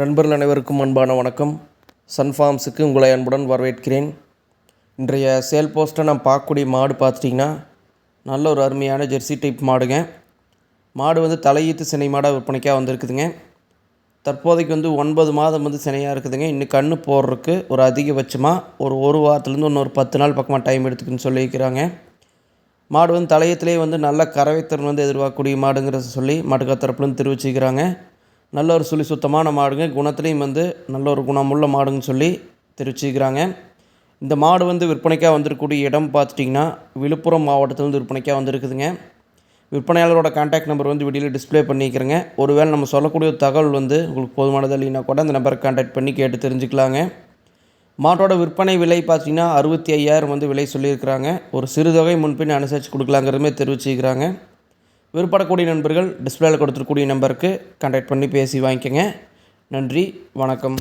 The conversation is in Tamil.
நண்பர்கள் அனைவருக்கும் அன்பான வணக்கம். சன்ஃபார்ம்ஸுக்கு உங்களை அன்புடன் வரவேற்கிறேன். இன்றைய சேல் போஸ்ட்டை நான் பார்க்கக்கூடிய மாடு பார்த்துட்டிங்கன்னா நல்ல ஒரு அருமையான ஜெர்சி டைப் மாடுங்க. மாடு வந்து தலையீத்து சினை மாடாக விற்பனைக்காக வந்திருக்குதுங்க. தற்போதைக்கு வந்து ஒன்பது மாதம் வந்து சினையாக இருக்குதுங்க. இன்னும் கண்ணு போடுறதுக்கு ஒரு அதிகபட்சமாக ஒரு ஒரு வாரத்துலேருந்து இன்னொரு பத்து நாள் பக்கமாக டைம் எடுத்துக்குன்னு சொல்லியிருக்கிறாங்க. மாடு வந்து தலையத்திலே வந்து நல்ல கறவைத்திறன் வந்து எதிர்பார்க்கக்கூடிய மாடுங்கிறத சொல்லி மாட்டுக்கார் தரப்புலேருந்து தெரிவிச்சுக்கிறாங்க. நல்ல ஒரு சுழி சுத்தமான மாடுங்க. குணத்துலேயும் வந்து நல்ல ஒரு குணமுள்ள மாடுன்னு சொல்லி தெரிவிச்சுக்கிறாங்க இந்த மாடு வந்து விற்பனைக்காக வந்திருக்கக்கூடிய இடம் பார்த்துட்டிங்கன்னா விழுப்புரம் மாவட்டத்துலேருந்து விற்பனைக்காக வந்திருக்குதுங்க. விற்பனையாளரோட கான்டாக்ட் நம்பர் வந்து வீடியோவில் டிஸ்ப்ளே பண்ணிக்கிறேங்க. ஒருவேளை நம்ம சொல்லக்கூடிய தகவல் வந்து உங்களுக்கு போதுமானது இல்லைன்னா கூட அந்த நம்பரை கான்டாக்ட் பண்ணி கேட்டு தெரிஞ்சுக்கலாங்க. மாட்டோட விற்பனை விலை பார்த்தீங்கன்னா அறுபத்தி ஐயாயிரம் வந்து விலை சொல்லியிருக்கிறாங்க. ஒரு சிறுதொகை முன்பின் அனுசரித்து கொடுக்கலாங்கிறதுமே தெரிவிச்சுக்கிறாங்க விருப்பப்படக்கூடிய நண்பர்கள் டிஸ்பிளேயில் கொடுத்துருக்கூடிய நம்பருக்கு கான்டாக்ட் பண்ணி பேசி வாங்கிக்கோங்க. நன்றி வணக்கம்.